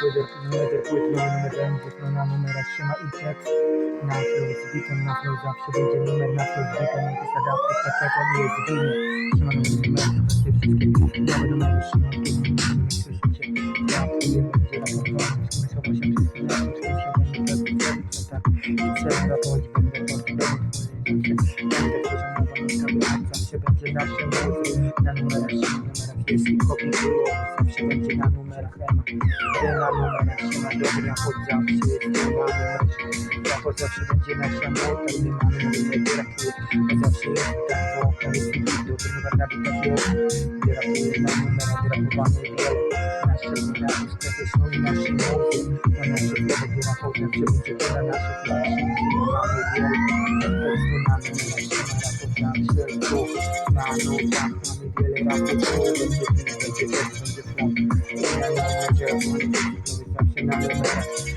numer numer płyt, numer będzie na numerach siema i tekst na flow z bitem, na flow zawsze będzie numer na flow z bitem, jak jest adapter, tak jak on jest winny. Siema numer numer, wszystkie wszystkie nowe numery, siema numer słyszycie, ja tu zawsze będzie na numerach ema, gdzie na numerach siema, dobry raport zawsze jest na numerach, raport zawsze będzie nasza młota, gdy na numerach brakuje, bo zawsze jest tak, wokal jest dobry numer na bitach jest, gdzie rapuje na numerach, rapowane wiele, nasze numery, sklepy są i nasze muzy, na nasze flow, gdzie raport zawsze będzie to na nasze flow, mamy wiele, tekstu na numerach, siema, raport zawsze jest na nutach, mamy wiele raportów, będzie beat, From Japan, China, Germany, reception,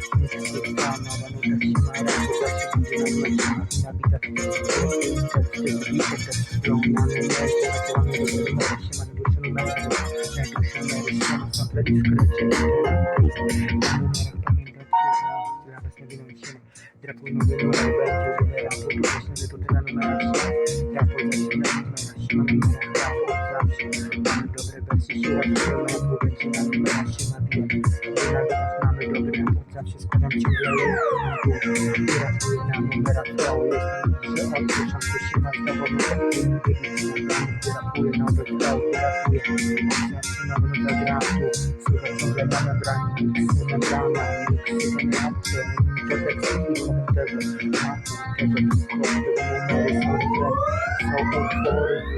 będzie na numerach, siema, bijam, że na bitach mamy dobry raport, zawsze składam ciągle link, i rapuję na numerach, flow, jestem, że od początku siema, znowu numer, gdzie rapuję nowy flow, i rapuję, zawsze nowy numer rapu, słuchaj na membranie, miksy, membrane, to teksty i komentarze, rapu, tego wszystko, tego numery, są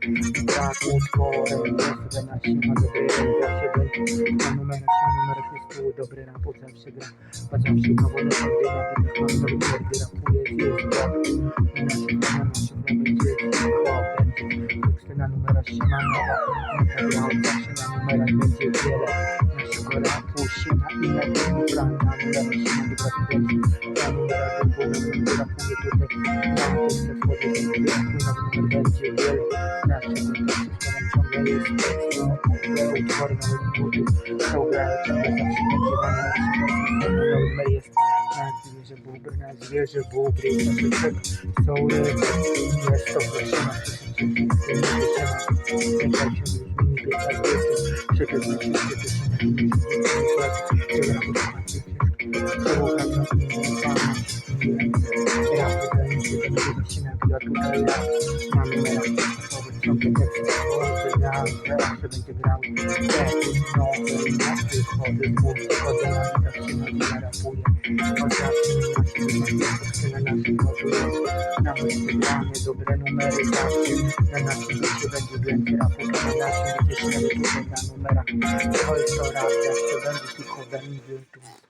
to na na zawsze się to to się mam to na to na się zawsze na zawsze się na zawsze na się to na brak utworem, jest na się ma dobry, zawsze będzie, na numerach się numerach jest dobry raport zawsze gra, a zawsze znowu no to gdy na bitach mam dobry, gdy rapuje, jest i na się na będzie cicho, będzie teksty na numerach się ma nowa, integrał zawsze na numerach wchodzę, będzie tekstu składam ciągle jest no, nowe utwory, nowe budy, są grają ciągle zawsze będzie numer jest, na zwierzę bubry, na zwierzę bubry, na czek, są jest to prosimy, będzie grał nowe nasty schody mówcy chodzę na bitach się nawija rapuje chociaż na naszym modu na Instagramie dobre numery zawsze na naszym życiu będzie więcej rapu na naszym nie tutaj na numerach to jest to raz będzie tylko będzie będzie ma to będzie więcej rapu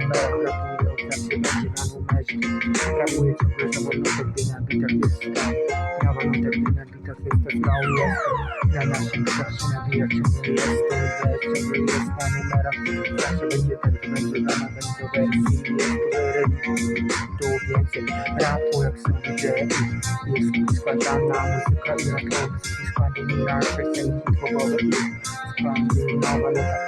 numerach się ma ty rapuje znowu lokal to jest flow znowu to jest rapowany wersji to jest książka piękna jest to jest poezja i czytała to jest muzyka i czytała numery tego traku jest Wers jest rap, rap i życia nowe Ludzie i skrypy, dziutki biegnie Wertykalną to się rapuje Zawsze będzie zakopnięty intuicją Nowy numer się ma Dobry, dobry rap na na na na numerze Rapuje ciągle zawodników Gdy na bitach jest stan Nowa nutek, gdy na bitach jest znał jestem Na naszym bitach się nabija ciągle jestem Bez ciągle jest na numerach Zawsze będzie tak, będzie na będzie wersji Jest tu więcej rapu jak są wideo Jest składana muzyka i rapowski składy nasze chcemy hip-hopowe i składy nowa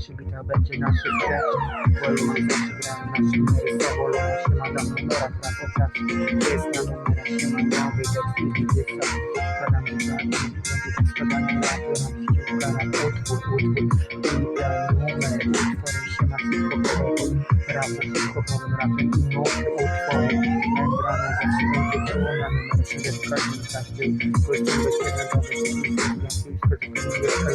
naszych grach będzie naszych graczy Wolno ma zawsze gramy naszym numerem Wolno się ma na numerach na potrafi Jest na numerach się ma nowy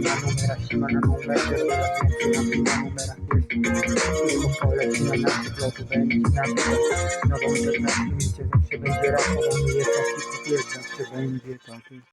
na numerach się ma na numerze więcej na numerach tylko poleci na lotu będzie na nową internecie zawsze będzie rapował jest taki jest zawsze będzie taki